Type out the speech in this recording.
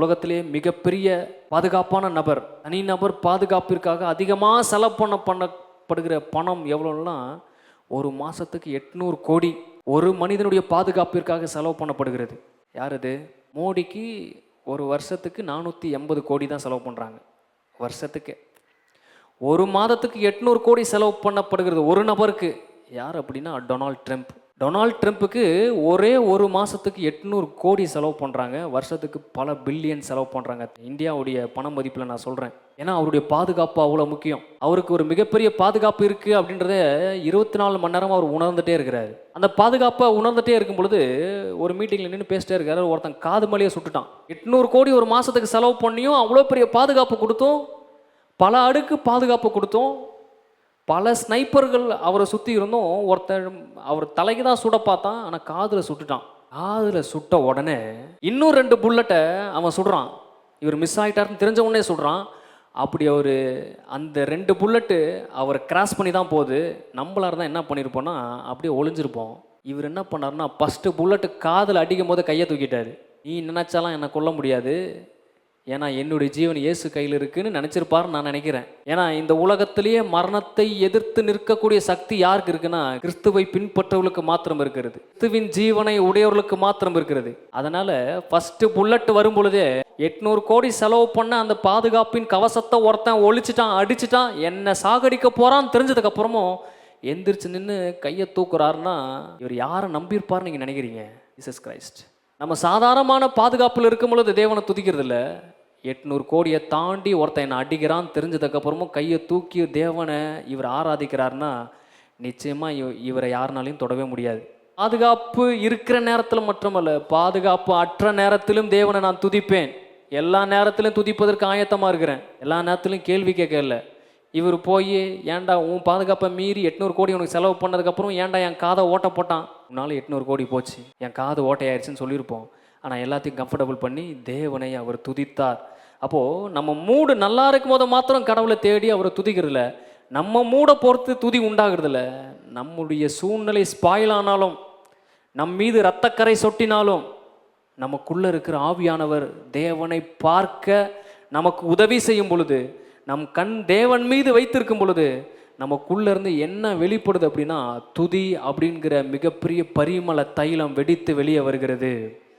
உலகத்திலே மிகப்பெரிய பாதுகாப்பான நபர் தனிநபர் பாதுகாப்பிற்காக அதிகமாக செலவு பண்ண பண்ணப்படுகிற பணம் எவ்வளோன்னா ஒரு மாதத்துக்கு எட்நூறு கோடி ஒரு மனிதனுடைய பாதுகாப்பிற்காக செலவு பண்ணப்படுகிறது. யார் அது? மோடிக்கு ஒரு வருஷத்துக்கு நானூற்றி எண்பது கோடி தான் செலவு பண்ணுறாங்க வருஷத்துக்கு. ஒரு மாதத்துக்கு எட்நூறு கோடி செலவு பண்ணப்படுகிறது ஒரு நபருக்கு. யார் அப்படின்னா டொனால்ட் ட்ரம்ப். டொனால்ட் ட்ரம்ப்புக்கு ஒரே ஒரு மாதத்துக்கு எட்நூறு கோடி செலவு பண்ணுறாங்க வருஷத்துக்கு பல பில்லியன் செலவு பண்ணுறாங்க இந்தியாவுடைய பண மதிப்பில் நான் சொல்கிறேன் ஏன்னா அவருடைய பாதுகாப்பு அவ்வளோ முக்கியம். அவருக்கு ஒரு மிகப்பெரிய பாதுகாப்பு இருக்குது அப்படின்றத இருபத்தி நாலு மணி நேரம் அவர் உணர்ந்துட்டே இருக்கிறாரு. அந்த பாதுகாப்பை உணர்ந்துகிட்டே இருக்கும் பொழுது ஒரு மீட்டிங்கில் நின்று பேசிட்டே இருக்காரு. ஒருத்தன் காது மலையை சுட்டுட்டான். எட்நூறு கோடி ஒரு மாதத்துக்கு செலவு பண்ணியும் அவ்வளோ பெரிய பாதுகாப்பு கொடுத்தும் பல அடுக்கு பாதுகாப்பு கொடுத்தும் பல ஸ்னைப்பர்கள் அவரை சுற்றி இருந்தும் ஒருத்தன் அவர் தலைக்கு தான் சுட பார்த்தான் ஆனால் காதில் சுட்டுட்டான். காதில் சுட்ட உடனே இன்னும் ரெண்டு புல்லட்டை அவன் சுடுறான். இவர் மிஸ் ஆகிட்டாருன்னு தெரிஞ்ச உடனே சுடுறான். அப்படி அவர் அந்த ரெண்டு புல்லட்டு அவரை கிராஸ் பண்ணி தான் போகுது. நம்மளாக இருந்தால் என்ன பண்ணியிருப்போம்னா அப்படியே ஒளிஞ்சிருப்போம். இவர் என்ன பண்ணாருன்னா ஃபஸ்ட்டு புல்லட்டு காதில் அடிக்கும் போது கையை தூக்கிட்டாரு. நீ நினச்சாலாம் என்னை கொல்ல முடியாது. ஏன்னா என்னுடைய ஜீவன் இயேசு கையில் இருக்குன்னு நினச்சிருப்பாருன்னு நான் நினைக்கிறேன். ஏன்னா இந்த உலகத்திலேயே மரணத்தை எதிர்த்து நிற்கக்கூடிய சக்தி யாருக்கு இருக்குன்னா கிறிஸ்துவை பின்பற்றவர்களுக்கு மாத்திரம் இருக்கிறது. கிறிஸ்துவின் ஜீவனை உடையவர்களுக்கு மாத்திரம் இருக்கிறது. அதனால ஃபர்ஸ்ட் புல்லட் வரும் பொழுதே எட்நூறு கோடி செலவு பண்ண அந்த பாதுகாப்பின் கவசத்தை ஒருத்தன் ஒழிச்சிட்டான் அடிச்சிட்டான் என்ன சாகடிக்க போறான்னு தெரிஞ்சதுக்கு அப்புறமும் எந்திரிச்சு நின்று கையை தூக்குறாருன்னா இவர் யாரை நம்பியிருப்பார்னு நீங்கள் நினைக்கிறீங்க? ஜீசஸ் கிரைஸ்ட் நம்ம சாதாரணமான பாதுகாப்பில் இருக்கும் பொழுது தேவனை துதிக்கிறது இல்லை எட்நூறு கோடியை தாண்டி ஒருத்தன் என்னை அடிக்கிறான் தெரிஞ்சதுக்கப்புறமும் கையை தூக்கி தேவனை இவர் ஆராதிக்கிறாருன்னா நிச்சயமாக இவ இவரை யாருனாலையும் தொடவே முடியாது. பாதுகாப்பு இருக்கிற நேரத்தில் மட்டுமல்ல பாதுகாப்பு அற்ற நேரத்திலும் தேவனை நான் துதிப்பேன். எல்லா நேரத்திலும் துதிப்பதற்கு ஆயத்தமாக இருக்கிறேன். எல்லா நேரத்திலும் கேள்வி கேட்கல. இவர் போய் ஏன்டா உன் பாதுகாப்பை மீறி எட்நூறு கோடி உனக்கு செலவு பண்ணதுக்கப்புறம் ஏன்டா என் காதை ஓட்ட போட்டான்? உன்னால் எட்நூறு கோடி போச்சு. என் காது ஓட்டையாயிருச்சுன்னு சொல்லியிருப்போம். ஆனால் எல்லாத்தையும் கம்ஃபர்டபுள் பண்ணி தேவனை அவர் துதித்தார். அப்போது நம்ம மூடு நல்லா இருக்கும் போது மாத்திரம் கடவுளை தேடி அவரை துதிக்கிறதில்ல. நம்ம மூடை பொறுத்து துதி உண்டாகிறதில்ல. நம்முடைய சூழ்நிலை ஸ்பாயில் ஆனாலும் நம் மீது இரத்தக்கரை சொட்டினாலும் நமக்குள்ளே இருக்கிற ஆவியானவர் தேவனை பார்க்க நமக்கு உதவி செய்யும் பொழுது நம் கண் தேவன் மீது வைத்திருக்கும் பொழுது நமக்குள்ளேருந்து என்ன வெளிப்படுது அப்படின்னா துதி அப்படிங்கிற மிகப்பெரிய பரிமள தைலம் வெடித்து வெளியே வருகிறது.